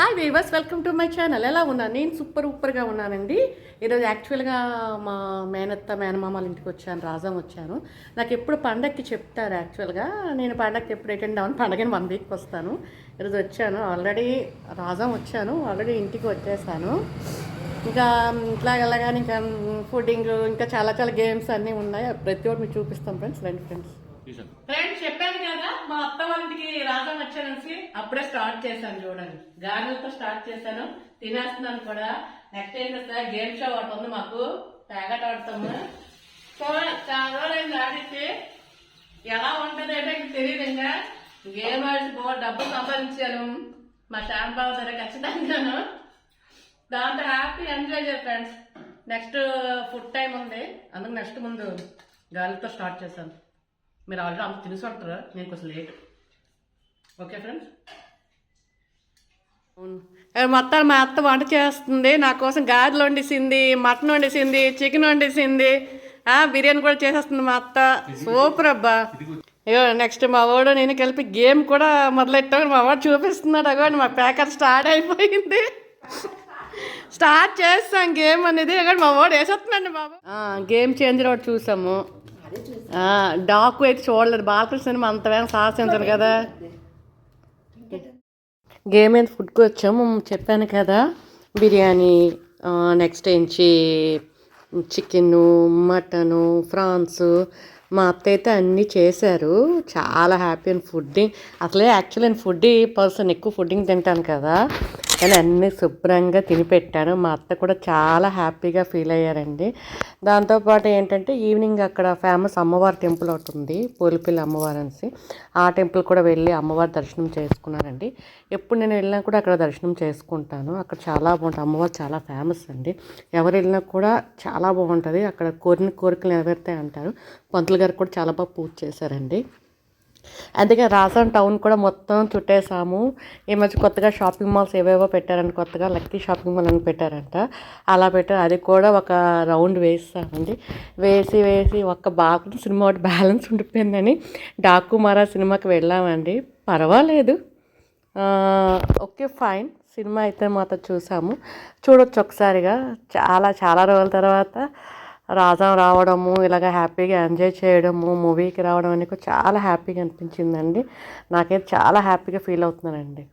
Hi viewers welcome to my channel ఎలా ఉన్నాను నేను సూపర్ సూపర్గా ఉన్నానండి. ఈరోజు యాక్చువల్గా మా మేనత్త మేనమామల ఇంటికి వచ్చాను. రాజం వచ్చాను. నాకు ఎప్పుడు పండక్కి చెప్తారు యాక్చువల్గా నేను పండగకి ఎప్పుడు అటెండ్ అవ్వను. పండగని వన్ వీక్ వస్తాను. ఈరోజు వచ్చాను. ఆల్రెడీ రాజం వచ్చాను. ఆల్రెడీ ఇంటికి వచ్చేసాను. ఇంకా ఇట్లా వెళ్ళగానే ఇంకా ఫుడ్డింగ్ ఇంకా చాలా చాలా గేమ్స్ అన్నీ ఉన్నాయి. ప్రతి ఒక్కటి మీకు చూపిస్తాం ఫ్రెండ్స్ రండి ఫ్రెండ్స్ మా అత్త వాళ్ళకి రాజం వచ్చానసి అప్పుడే స్టార్ట్ చేశాను చూడండి. గారెలతో స్టార్ట్ చేశాను. తినేస్తున్నాను కూడా. నెక్స్ట్ ఏం చేస్తా? గేమ్ షో ఒకటి ఉంది మాకు. ప్యాకెట్ ఆడతాము. సో చాలా రోజులైంది ఆడితే ఎలా ఉంటుంది అంటే తెలియదు ఇంకా. గేమ్ ఆడి బాగా డబ్బులు సంపాదించాను. మా శ్యామ్ బాబు దగ్గర ఖచ్చితంగాను. దాంతో హ్యాపీ ఎంజాయ్ చేయ ఫ్రెండ్స్ నెక్స్ట్ ఫుడ్ టైం ఉంది. అందుకు నెక్స్ట్ ముందు గాలితో స్టార్ట్ చేశాను. మీరు ఆల్రెడీ అంత తినేసి ఉంటారు నేను కొంచెం లేట్. Okay friends? మొత్తం మా అత్త వంట చేస్తుంది. నా కోసం గారెలు వండేసింది మటన్ వండేసింది చికెన్ వండేసింది. బిర్యానీ కూడా చేసేస్తుంది మా అత్త. సూపర్ అబ్బా. అయ్యో నెక్స్ట్ మా వాడు నేను కలిపి గేమ్ కూడా మొదలెట్టాను మా వాడు చూపిస్తున్నాడు అగోండి మా ప్యాకర్ స్టార్ట్ అయిపోయింది. స్టార్ట్ చేస్తాం గేమ్ అనేది. అక్కడ మా వాడు వేసేస్తున్నాడు బాబు. గేమ్ చేంజర్ ఒకటి చూసాము. డాకు అయితే చూడలేదు. బాలకృష్ణ సినిమా అంత వేగం సాహసించాను కదా. గేమ్ అయితే ఫుడ్కి వచ్చాము చెప్పాను కదా బిర్యానీ నెక్స్ట్ ఏంచి చికెను మటను ఫ్రాన్స్. మా అత్త అయితే అన్నీ చేశారు. చాలా హ్యాపీ అండ్ ఫుడ్డింగ్. అసలే యాక్చువల్ నేను ఫుడ్డీ పర్సన్ ఎక్కువ ఫుడ్డింగ్ తింటాను కదా. నేను అన్నీ శుభ్రంగా తినిపెట్టాను. మా అత్త కూడా చాలా హ్యాపీగా ఫీల్ అయ్యారండి. దాంతోపాటు ఏంటంటే ఈవినింగ్ అక్కడ ఫేమస్ అమ్మవారి టెంపుల్ ఒకటి ఉంది పోలిపిల్లి అమ్మవారు అనేసి. ఆ టెంపుల్ కూడా వెళ్ళి అమ్మవారి దర్శనం చేసుకున్నానండి ఎప్పుడు నేను వెళ్ళినా కూడా అక్కడ దర్శనం చేసుకుంటాను. అక్కడ చాలా బాగుంటుంది. అమ్మవారు చాలా ఫేమస్ అండి. ఎవరు వెళ్ళినా కూడా చాలా బాగుంటుంది. అక్కడ కోరిన కోరికలు నెరవేరుతాయి అంటారు. పంతులు గారు కూడా చాలా బాగా పూజ చేశారండి. అందుకే రాజాం టౌన్ కూడా మొత్తం చుట్టేసాము ఈ మధ్య కొత్తగా షాపింగ్ మాల్స్ ఏవేవో పెట్టారంట. కొత్తగా లక్కీ షాపింగ్ మాల్ అని పెట్టారంట. అలా పెట్టారు. అది కూడా ఒక రౌండ్ వేస్తామండి వేసి వేసి ఒక్క బాగా సినిమా ఒకటి బ్యాలెన్స్ ఉండిపోయిందని డాకు మారా సినిమాకి వెళ్ళామండి. పర్వాలేదు. Okay fine. సినిమా అయితే మాతో చూసాము. చూడొచ్చు ఒకసారిగా. చాలా చాలా రోజుల తర్వాత రాజాం రావడము ఇలాగ హ్యాపీగా ఎంజాయ్ చేయడము మూవీకి రావడం అనేది చాలా హ్యాపీగా అనిపించిందండి. నాకైతే చాలా హ్యాపీగా ఫీల్ అవుతున్నానండి.